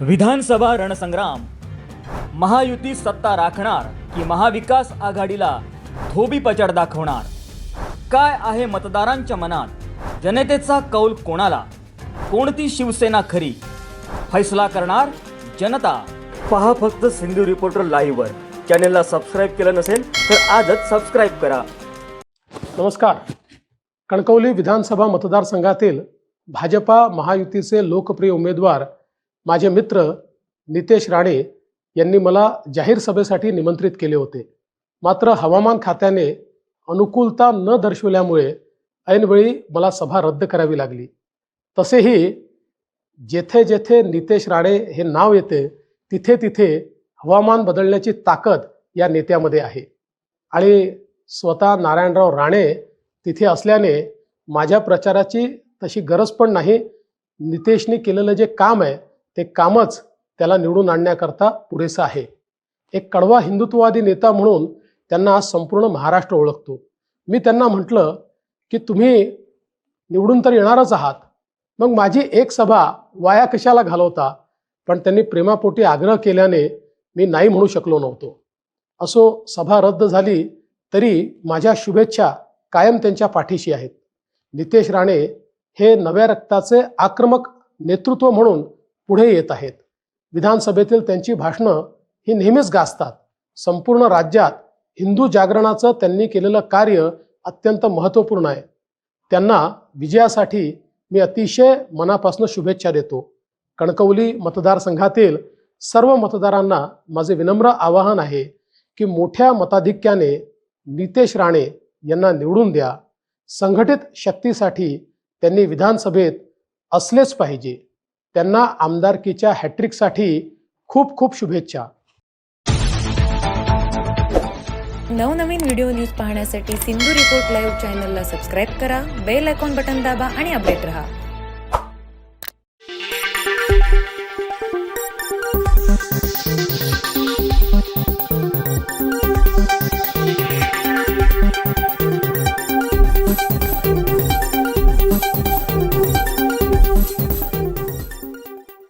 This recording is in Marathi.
विधानसभा रणसंग्राम. महायुती सत्ता राखणार की महाविकास आघाडीला धोबी पचड दाखवणार? काय आहे मतदारांच्या मनात? जनतेचा कौल कोणाला? कोणती शिवसेना खरी? फैसला करणार जनता. पहा फक्त सिंधू रिपोर्टर लाईव्हवर. चॅनेलला सबस्क्राईब केलं नसेल तर आजच सबस्क्राईब करा. नमस्कार. कणकवली विधानसभा मतदारसंघातील भाजपा महायुतीचे लोकप्रिय उमेदवार माझे मित्र नितेश राणे यांनी मला जाहीर सभेसाठी निमंत्रित केले होते. मात्र हवामान खात्याने अनुकूलता न दर्शवल्यामुळे ऐनवेळी मला सभा रद्द करावी लागली. तसेही जेथे जेथे नितेश राणे हे नाव येते तिथे तिथे हवामान बदलण्याची ताकद या नेत्यामध्ये आहे. आणि स्वतः नारायणराव राणे तिथे असल्याने माझ्या प्रचाराची तशी गरज पण नाही. नितेशने केलेलं जे काम आहे ते कामच त्याला निवडून आणण्याकरता पुरेसं आहे. एक कडवा हिंदुत्ववादी नेता म्हणून त्यांना आज संपूर्ण महाराष्ट्र ओळखतो. मी त्यांना म्हटलं की तुम्ही निवडून तर येणारच आहात. मग माझी एक सभा वाया कशाला घालवता? पण त्यांनी प्रेमापोटी आग्रह केल्याने मी नाही म्हणू शकलो नव्हतो. असो सभा रद्द झाली तरी माझ्या शुभेच्छा कायम त्यांच्या पाठीशी आहेत. नितेश राणे हे नव्या रक्ताचे आक्रमक नेतृत्व म्हणून पुढे येत आहेत. विधानसभेतील त्यांची भाषणं ही नेहमीच गाजतात. संपूर्ण राज्यात हिंदू जागरणाचं त्यांनी केलेलं कार्य अत्यंत महत्त्वपूर्ण आहे. त्यांना विजयासाठी मी अतिशय मनापासून शुभेच्छा देतो. कणकवली मतदारसंघातील सर्व मतदारांना माझे विनम्र आवाहन आहे की मोठ्या मताधिक्याने नितेश राणे यांना निवडून द्या. संघटित शक्तीसाठी त्यांनी विधानसभेत असलेच पाहिजे. त्यांना आमदारकीच्या हॅट्रिकसाठी खूप खूप शुभेच्छा नवनवीन व्हिडिओ न्यूज पाहण्यासाठी सिंधू रिपोर्ट लाईव्ह चॅनलला सबस्क्राईब करा बेल आयकॉन बटन दाबा आणि अपडेट रहा